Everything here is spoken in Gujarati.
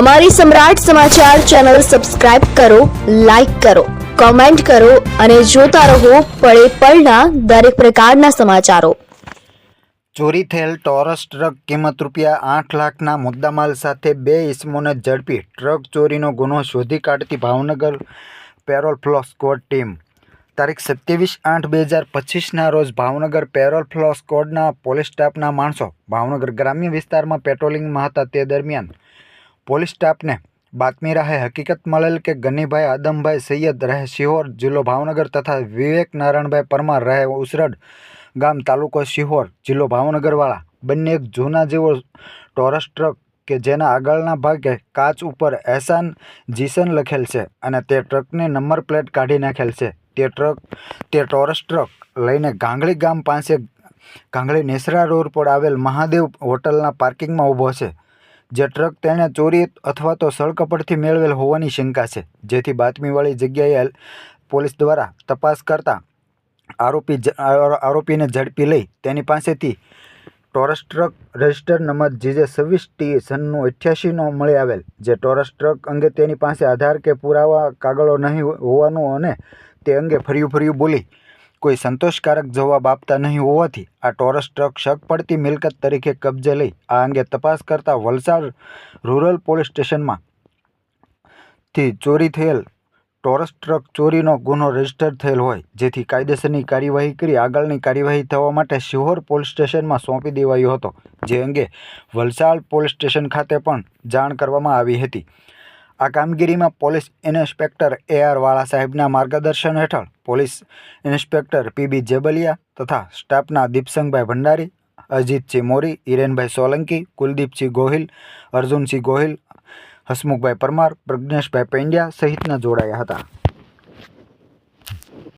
અમારી સમ્રાટ સમાચાર ચેનલ સબસ્ક્રાઇબ કરો, લાઇક કરો, કોમેન્ટ કરો અને જોતા રહો પળે પળના દરેક પ્રકારના સમાચારો. ચોરી થયેલ ટોરસ ટ્રક કિંમત રૂપિયા આઠ લાખના મુદ્દામાલ સાથે બે ઇસમોને ઝડપી. ટ્રક ચોરીનો ગુનો શોધી કાઢતી Bhavnagar parole furlough squad team. તારીખ સત્યાવીસ આઠ બે હજાર પચીસના રોજ ભાવનગર પેરોલ ફ્લો સ્કોડના પોલીસ સ્ટાફના માણસો ભાવનગર ગ્રામ્ય વિસ્તારમાં પેટ્રોલિંગમાં હતા તે દરમિયાન પોલીસ સ્ટાફને બાતમી રાહે હકીકત મળેલ કે ગનીભાઈ આદમભાઈ સૈયદ રહે શિહોર જિલ્લો ભાવનગર તથા વિવેક નારાયણભાઈ પરમાર રહે ઉસરડ ગામ તાલુકો શિહોર જિલ્લો ભાવનગરવાળા. બંને એક જૂના જેવો ટોરસ ટ્રક કે જેના આગળના ભાગે કાચ ઉપર એહસાન જીસન લખેલ છે અને તે ટ્રકની નંબર પ્લેટ કાઢી નાખેલ છે. તે ટ્રક, તે ટોરસ ટ્રક લઈને ગાંગળી ગામ પાસે, ગાંગળી નેસરા રોડ પર આવેલ મહાદેવ હોટલના પાર્કિંગમાં ઊભો છે. જે ટ્રક તેણે ચોરી અથવા તો સળકપટથી મેળવેલ હોવાની શંકા છે, જેથી બાતમીવાળી જગ્યાએ પોલીસ દ્વારા તપાસ કરતા આરોપી આરોપીને ઝડપી લઈ તેની પાસેથી Taurus truck register number GJ છવ્વીસ ટી સનનું અઠ્યાસીનો મળી આવેલ, જે ટોરસ ટ્રક અંગે તેની પાસે આધાર કે પુરાવા કાગળો નહીં હોવાનું અને તે અંગે ફર્યું ફર્યું બોલી કોઈ સંતોષકારક જવાબ આપતા નહીં હોવાથી આ ટોરસ ટ્રક શક પડતી મિલકત તરીકે કબજે લઈ આ અંગે તપાસ કરતા વલસાડ રૂરલ પોલીસ સ્ટેશનમાં થી ચોરી થયેલ ટોરસ ટ્રક ચોરીનો ગુનો રજિસ્ટર થયેલ હોય, જેથી કાયદેસરની કાર્યવાહી કરી આગળની કાર્યવાહી થવા માટે શિહોર પોલીસ સ્ટેશનમાં સોંપી દેવાયો હતો. જે અંગે વલસાડ પોલીસ સ્ટેશન ખાતે પણ જાણ કરવામાં આવી હતી. આ કામગીરીમાં પોલીસ ઇન્સ્પેક્ટર એ આર વાળા સાહેબના માર્ગદર્શન હેઠળ પોલીસ ઇન્સ્પેક્ટર પીબી જેબલિયા તથા સ્ટાફના દીપસંગભાઈ ભંડારી, અજીતસિંહ મોરી, હિરેનભાઈ સોલંકી, કુલદીપસિંહ ગોહિલ, અર્જુનસિંહ ગોહિલ, હસમુખભાઈ પરમાર, પ્રજ્ઞેશભાઈ પંડ્યા સહિતના જોડાયા હતા.